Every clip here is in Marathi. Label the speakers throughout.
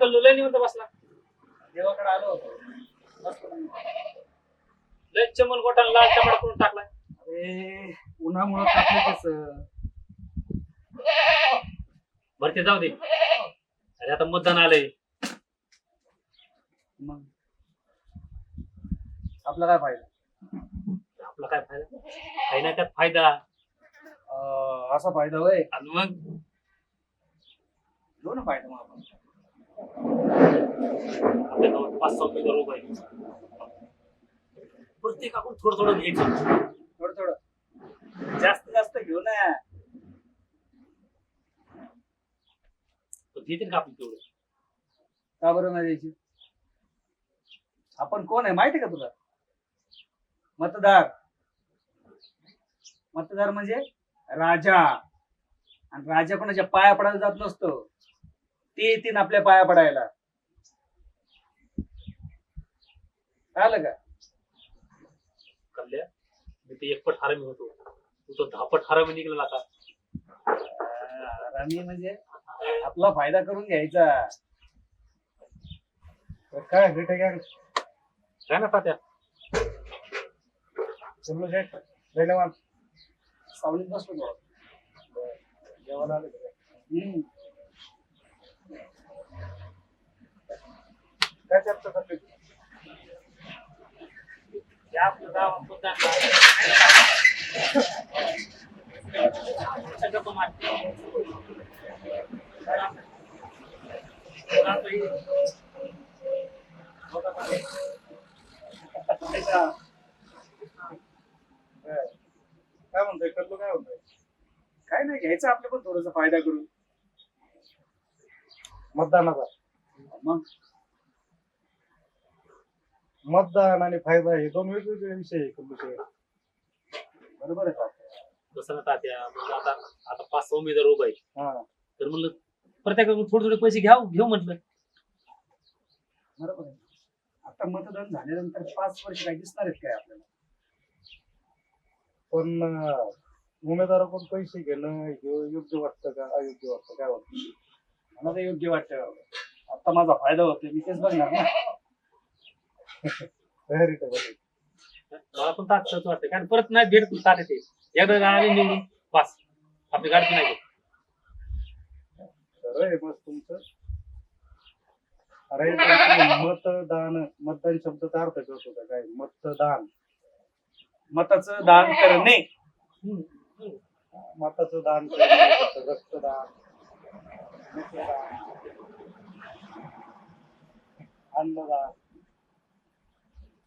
Speaker 1: कल्लू लय निवंत बसला.
Speaker 2: देवाकडे आलो होतो.
Speaker 1: लय चमन गोटाला लाल टमाटा करून टाकलाय.
Speaker 2: अरे उन्हामुळे टाकलं कसं?
Speaker 1: बरं ते जाऊ दे. अरे आता मतदान आलंय.
Speaker 2: मग? आपला काय फायदा?
Speaker 1: आपला काय फायदा? काही नाही त्यात फायदा.
Speaker 2: अं, असा फायदा होय?
Speaker 1: आणि मग?
Speaker 2: ना फायदा मग आपण.
Speaker 1: आपल्या गावात पाच सहा उमेदवार उभा आहे प्रत्येकाकडून थोडं थोडं घ्यायचं.
Speaker 2: थोडं थोडं जास्त जास्त घेऊ ना.
Speaker 1: देतील का आपण तेवढं.
Speaker 2: का बरं नाही द्यायची? आपण कोण आहे? माहिती का तुला? मतदार. मतदार म्हणजे राजा. आणि राजा कोणाच्या पाया पडायला जात नसतो. ते येतील आपल्या पाया पडायला. कळलं का?
Speaker 1: कल्ल्या मी ते एकपट हरामी होतो. तू तो दहापट हरामी निघाला आता.
Speaker 2: आरामी म्हणजे आपला फायदा करून घ्यायचा.
Speaker 3: तर काय भेटे काय?
Speaker 1: काय ना तात्या?
Speaker 3: शेठ. धन्यवाद
Speaker 2: सावलीत बसतो.
Speaker 3: जेवण आलं. का?
Speaker 2: हम्म.
Speaker 3: काय चर्चा चालली काय म्हणतोय करलो काय म्हणतोय
Speaker 2: काय नाही घ्यायचं आपलं पण थोडासा फायदा करून.
Speaker 3: मतदानाचा.
Speaker 2: मग?
Speaker 3: मतदान आणि फायदा हे दोन वेगवेगळे विषय आहे शेठ
Speaker 2: बरोबर आहे का?
Speaker 1: कसं ना तात्या आता आता पाच सहा उमेदवार उभा आहे
Speaker 3: हा.
Speaker 1: तर म्हणलं प्रत्येकाकडून थोडे थोडे पैसे घ्याव घेऊ म्हटलं.
Speaker 2: बरोबर आहे. आता मतदान झाल्यानंतर पाच वर्ष काय दिसणार आहेत काय आपल्याला?
Speaker 3: पण अं, उमेदवाराकडून पैसे घेणं हे योग्य वाटतं का अयोग्य वाटतं? काय वाटतं?
Speaker 2: मला तर योग्य वाटतं. आता माझा फायदा होतोय मी तेच बघणार ना?
Speaker 1: मला पण तात्याच वाटतं कारण. परत नाही भेट तात्या ते एकदा आले निवडून पास आपली गाडी नाही
Speaker 3: तुमचं अरे मतदान मतदान मतदान शब्दाचा अर्थ करत होता काय मतदान
Speaker 2: मताचं दान करणे.
Speaker 1: हम्म,
Speaker 3: मताचं दान करणे. रक्तदान अन्नदान.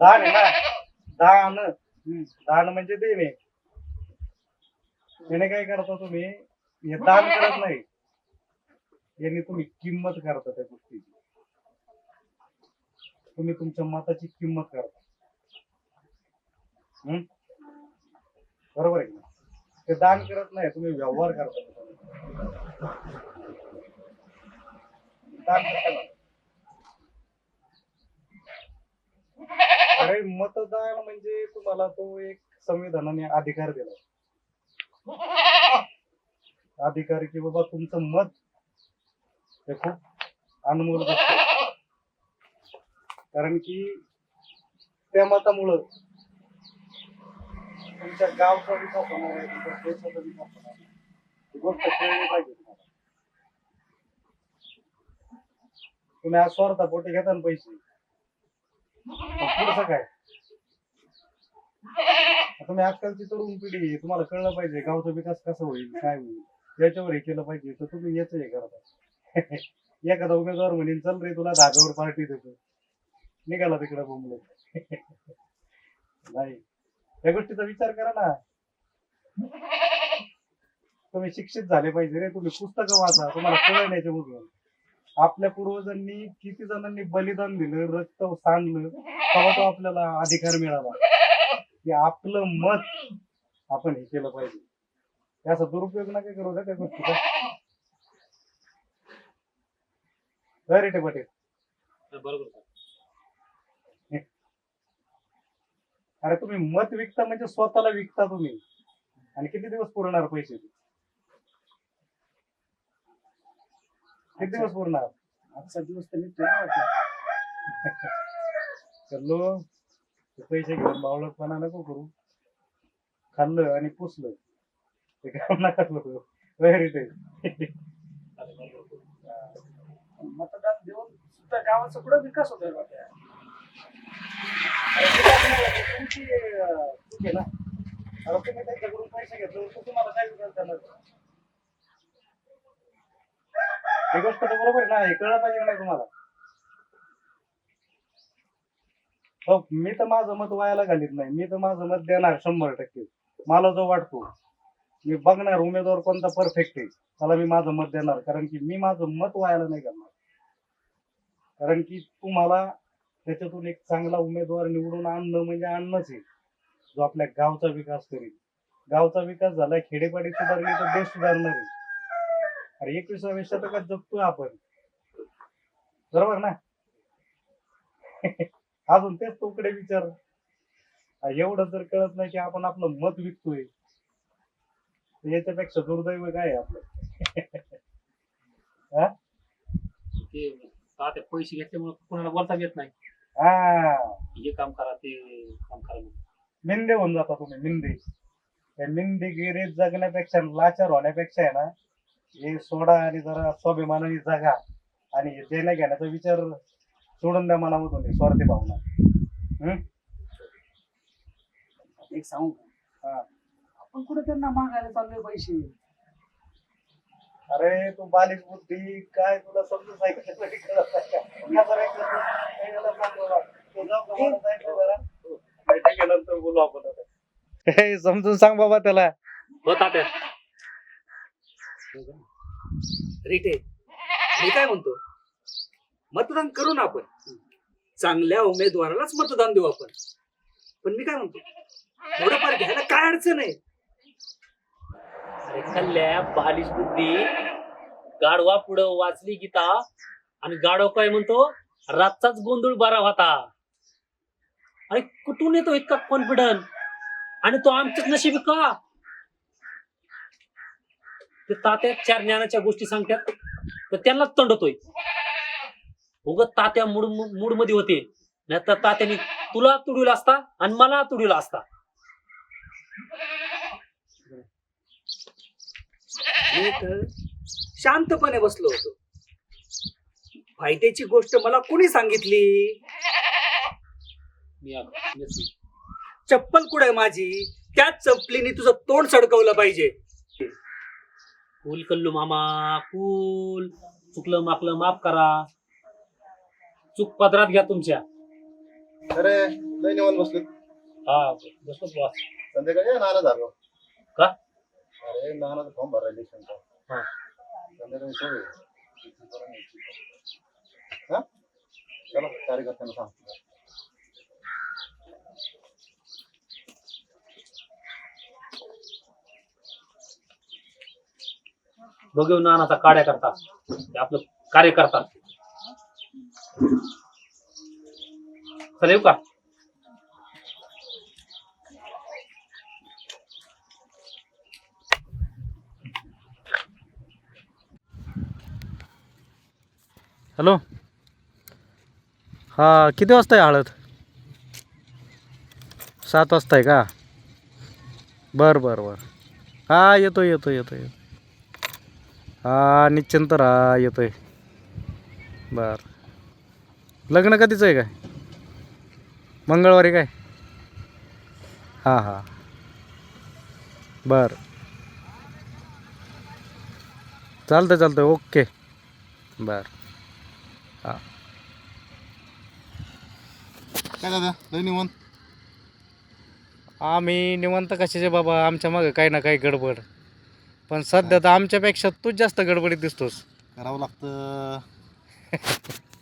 Speaker 3: दान आहे ना दान दान म्हणजे देणे याने काय करता तुम्ही हे दान करत नाही याने तुम्ही किंमत करता त्या गोष्टीची तुम्ही तुमच्या मताची किंमत करता हम्म? बरोबर आहे की? ते दान करत नाही तुम्ही व्यवहार करता. दान कशाला? अरे मतदान म्हणजे तुम्हाला तो एक संविधानाने अधिकार दिला. अधिकार की बाबा तुमचं मत हे खूप अनमोल गोष्ट कारण की त्या मतामुळं तुमच्या गावचा विकास होणार आहे तुमच्या देशाचा विकास होणार आहे ही गोष्ट कळली पाहिजे तुम्हाला. तुम्ही आज स्वार्था पोटे घेता ना पैसे. आता काय तुम्ही आजकालची तरुण पिढी आहे, तुम्हाला कळलं पाहिजे गावचा विकास कसा होईल काय होईल. याच्यावर हे केलं पाहिजे तर तुम्ही याच हे करता एखादा उमेदवार म्हणेन चल रे तुला धाब्यावर पार्टी देतो. निघाला तिकडे बोंबले नाही. या गोष्टीचा विचार करा ना. तुम्ही शिक्षित झाले पाहिजे रे तुम्ही पुस्तकं वाचा तुम्हाला कळलं याच्यामधून. आपल्या पूर्वजांनी किती जणांनी बलिदान दिलं रक्त सांडलं तेव्हा तो आपल्याला अधिकार मिळाला. की आपलं मत आपण हे केलं पाहिजे. त्याचा दुरुपयोग नका करू का त्या गोष्टीचा. व्हेरी टे पटेल
Speaker 1: बरोबर.
Speaker 3: अरे तुम्ही मत विकता म्हणजे स्वतःला विकता तुम्ही. आणि किती दिवस पुरणार पैसे? किती दिवस पुरणार
Speaker 2: आजचा दिवस तर निघतोय ना वाटतं.
Speaker 3: चलो ते पैसे घेऊन बावळटपणा नको करू. खाल्लं आणि पुसलं. ते काम नका करू. व्हेरी
Speaker 2: मतदान देऊन सुद्धा गावाचा कुठं विकास होतोय बा त्या. अरे ते आपल्याला तुमची, चूक आहे ना.
Speaker 3: आता तुम्ही त्यांच्याकडून पैसे घेतले तर तुम्हाला काय विकास करणार ही गोष्ट तर बरोबर आहे ना हे कळलं पाहिजे नाही तुम्हाला. हो मी तर माझं मत वायाला घालीत नाही. मी तर माझं मत देणार शंभर टक्के. मला जो वाटतो मी बघणार उमेदवार कोणता परफेक्ट आहे त्याला मी माझं मत देणार. कारण की मी माझं मत वायाला नाही करणार कारण की तुम्हाला त्याच्यातून एक चांगला उमेदवार निवडून आणणं म्हणजे आणणंच आहे. जो आपल्या गावचा विकास करेल गावचा विकास झाला खेडेपाडी सुधारली तर देश सुधारणार आहे. अरे एकविसाव्या शतकात जगतोय आपण. बरोबर ना? अजून तेच तुकडे विचार. एवढं जर कळत नाही की आपण आपलं मत विकतोय. याच्यापेक्षा दुर्दैव काय आहे आपलं?
Speaker 1: ते पैसे घेतल्यामुळे कोणाला वरता येत नाही.
Speaker 3: हा
Speaker 1: हे काम करा ते काम करा.
Speaker 3: मिंदे होऊन जाता तुम्ही मिंदे. त्या मिंदेगिरीत जगण्यापेक्षा लाचार होण्यापेक्षा आहे ना हे सोडा आणि जरा स्वाभिमानाने जगा आणि हे देण्या घेण्याचा विचार सोडून द्या मनामधून हे स्वार्थी भावना हम्म?
Speaker 2: एक सांगू का?
Speaker 3: हा.
Speaker 2: आपण कुठे त्यांना मागायला चाललोय पैसे
Speaker 3: अरे तू बालिश बुद्धी काय तुला समजून सांगितलं तरी कळत नाही का? कसं रे कसं? याला सांग बाबा. तू जाऊ का मला जायचं जरा? बैठक केल्यानंतर बोलू आपण आता. हे समजून सांग बाबा त्याला
Speaker 1: हो तात्या
Speaker 2: रिटे मी काय म्हणतो? मतदान करू ना आपण. चांगल्या उमेदवारालाच मतदान देऊ आपण. पण मी काय म्हणतो? थोडंफार घ्यायला काय अडचण आहे?
Speaker 1: अरे कल्ल्या बालिश बुद्धी. गाडवा पुढं वाचली गीता. आणि गाडव काय म्हणतो? रातचाच गोंधळ बरा होता अरे कुठून येतो इतका कॉन्फिडन्स आणि तो आमच्याच नशीब का? ते तात्या चार ज्ञानाच्या गोष्टी सांगतात तर त्यांनाच तंडतोय. उग तात्या मूड मूडमध्ये होते. नाही तर तात्याने तुला तुडविला असता आणि मला तुडविला असता.
Speaker 2: मी तर शांतपणे बसलो होतो. फायद्याची गोष्ट मला कोणी सांगितली?
Speaker 1: मी आलो.
Speaker 2: चप्पल कुठे माझी? त्याच चपलीने तुझं तोंड सडकवलं पाहिजे.
Speaker 1: कूल कल्लू मामा कूल चुकलं माकलं माफ करा. चूक पदरात घ्या तुमच्या.
Speaker 4: अरे लय निवांत बसलो
Speaker 1: हा बसलो बॉस.
Speaker 4: संध्याकाळी नाना झालो.
Speaker 1: का?
Speaker 4: अरे नानाचा फॉर्म भरायला इलेक्शनचा
Speaker 1: हा.
Speaker 4: संध्याकाळी सोय हा? चला कार्यकर्त्यांना सांगतो
Speaker 1: बघू नानाचा काड्या करता ते आपलं कार्य करतात. खरे का?
Speaker 3: हॅलो. हा किती वाजता आहे हळद? सात वाजता आहे का? बरं बरं बरं. हा येतो येतो येतो येतो हा निश्चिंत राहा येतोय. बरं. लग्न कधीचं आहे काय? मंगळवारी काय? हां हां. बरं. चालतं चालतं ओके. बरं.
Speaker 4: काय दादा? लय निवांत?
Speaker 3: आम्ही निवंत कशाचे बाबा? आमच्या मागं काही ना काही गडबड. पण सध्या तर आमच्यापेक्षा तूच जास्त गडबडीत दिसतोस.
Speaker 4: करावं लागतं.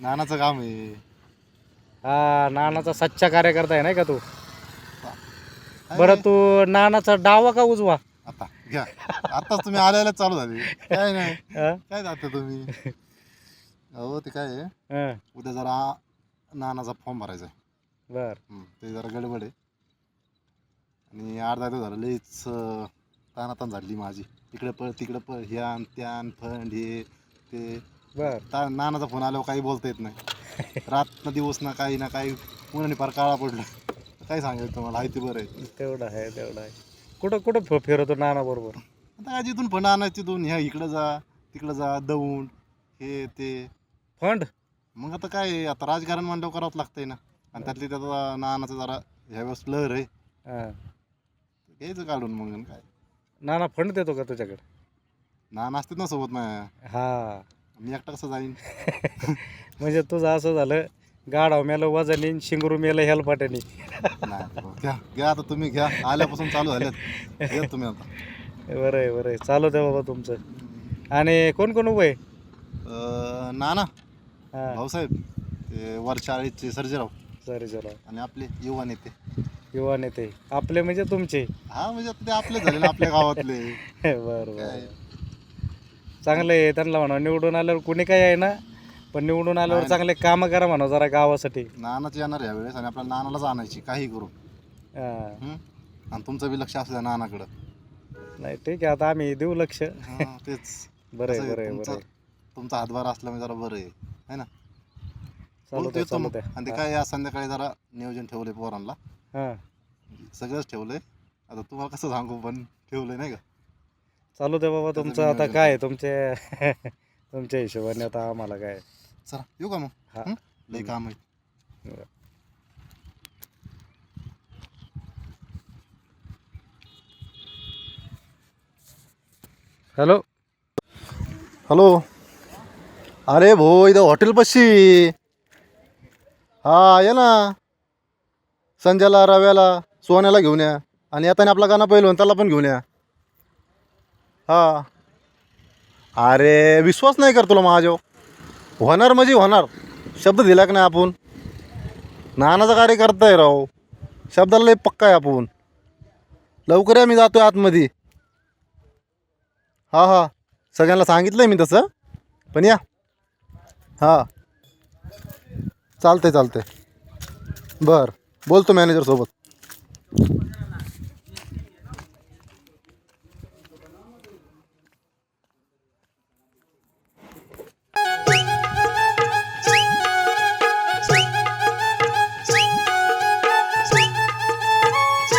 Speaker 4: नानाचं काम आहे.
Speaker 3: हा नानाचा सच्चा कार्यकर्ता आहे नाही का तू? बरं. तू नानाचा डावा का उजवा?
Speaker 4: आता घ्या. आताच तुम्ही आल्याला चालू झाले. काय नाही.
Speaker 3: हं?
Speaker 4: काय जाता तुम्ही? अहो ते काय आहे?
Speaker 3: हं,
Speaker 4: उद्या जरा नानाचा फॉर्म भरायचा आहे.
Speaker 3: बर.
Speaker 4: ते जरा गडबड आहे. आणि अर्धा दिवस झालं लईच अं, तानातान झाली माझी. इकडे पळ तिकडे पळ ह्यान त्यान फंड हे ते.
Speaker 3: बर.
Speaker 4: ता- नानाचा फोन आल्यावर काही बोलता येत नाही. रात ना दिवस ना काही ना काही उन्हाने फार काळा पडला. काय सांगायचं तुम्हाला? आहे ते बरं आहे.
Speaker 3: तेवढं आहे तेवढं आहे. कुठं कुठं फ- फिरवतो नाना बरोबर?
Speaker 4: आता काय जिथून फंड आणायचं तिथून ह्या इकडं जा तिकडं जा दौंड हे ते.
Speaker 3: फंड?
Speaker 4: मग आता काय आहे, आता राजकारण मांडव करावंच लागतंय ना. आणि त्यातली त्याचा नानाचं जरा ह्यावेळेस लहर आहे.
Speaker 3: हां.
Speaker 4: घ्यायचं काढून मग आणि काय.
Speaker 3: नाना फंड देतो का तुझ्याकडे?
Speaker 4: नाना असते ना सोबत माझ्या.
Speaker 3: हा.
Speaker 4: मी एकटा कसं जाईन?
Speaker 3: म्हणजे तुझं असं झालं गाढव मेलं वजनी शिंगरू मेलं हेलपाट्यानी
Speaker 4: नाही बाबा. घ्या घ्या आता तुम्ही घ्या. आल्यापासून चालू झाल्यात घ्या तुम्ही आता.
Speaker 3: बरं आहे बरं आहे. चालू द्या बाबा तुमचं. आणि कोण कोण उभं आहे?
Speaker 4: अं, नाना.
Speaker 3: हां.
Speaker 4: भाऊसाहेब. ते वर शाळेचे सर्जेराव.
Speaker 3: सॉरी चला
Speaker 4: आणि आपले युवा नेते.
Speaker 3: युवा नेते आपले म्हणजे तुमचे.
Speaker 4: हा म्हणजे ते आपले झाले आपल्या गावातले.
Speaker 3: बरं बरं. चांगले आहे त्यांना म्हणा. निवडून आल्यावर कुणी काय आहे ना पण निवडून आल्यावर. चांगले कामं करा म्हणा जरा गावासाठी.
Speaker 4: नानाच येणार यावेळेस आणि आपल्या नानालाच आणायची काही करू.
Speaker 3: हां.
Speaker 4: हं? आणि तुमचं बी लक्ष असू द्या नानाकडं.
Speaker 3: नाही ठीक आहे. आता आम्ही देऊ लक्ष.
Speaker 4: हा, तेच.
Speaker 3: बरं आहे
Speaker 4: कसं
Speaker 3: बरं आहे बरं
Speaker 4: तुमचं
Speaker 3: आहे.
Speaker 4: तुमचा हातभार असल्यामुळे जरा बरं आहे. है ना?
Speaker 3: चालू
Speaker 4: बोलतो
Speaker 3: द्या
Speaker 4: येतो
Speaker 3: चालू
Speaker 4: मग.
Speaker 3: द्या
Speaker 4: आणि ते काय आज संध्याकाळी जरा नियोजन ठेवलंय पोरांना.
Speaker 3: हां.
Speaker 4: सगळंच ठेवलंय. आता तुम्हाला कसं सांगू पण ठेवलंय नाही का?
Speaker 3: चालू द्या बाबा
Speaker 4: त्याचं
Speaker 3: तुमचं आता
Speaker 4: नियोजन
Speaker 3: काय आहे, तुमचे तुमच्या हिशोबाने आता आम्हाला काय
Speaker 4: चला येऊ का मग?
Speaker 3: हा.
Speaker 4: हं? लय काम आहे.
Speaker 3: हॅलो.
Speaker 4: हॅलो. अरे भाऊ इथं हॉटेल पशी. हा ये ना. संजयला रव्याला सोन्याला घेऊन या. आणि येताना आपला गाणं पहिलं त्याला पण घेऊन या. हा. अरे विश्वास नाही कर तुला माझ्यावर होणार म्हणजे होणार. शब्द दिला का नाही आपण? नानाचा कार्य करताय राव. शब्दाला लय पक्का आहे आपण. लवकर या मी जातोय आतमध्ये. हा हा. सगळ्यांना सांगितलं मी तसं. पण या. हा. चालतंय चालतंय. बरं. बोलतो मॅनेजरसोबत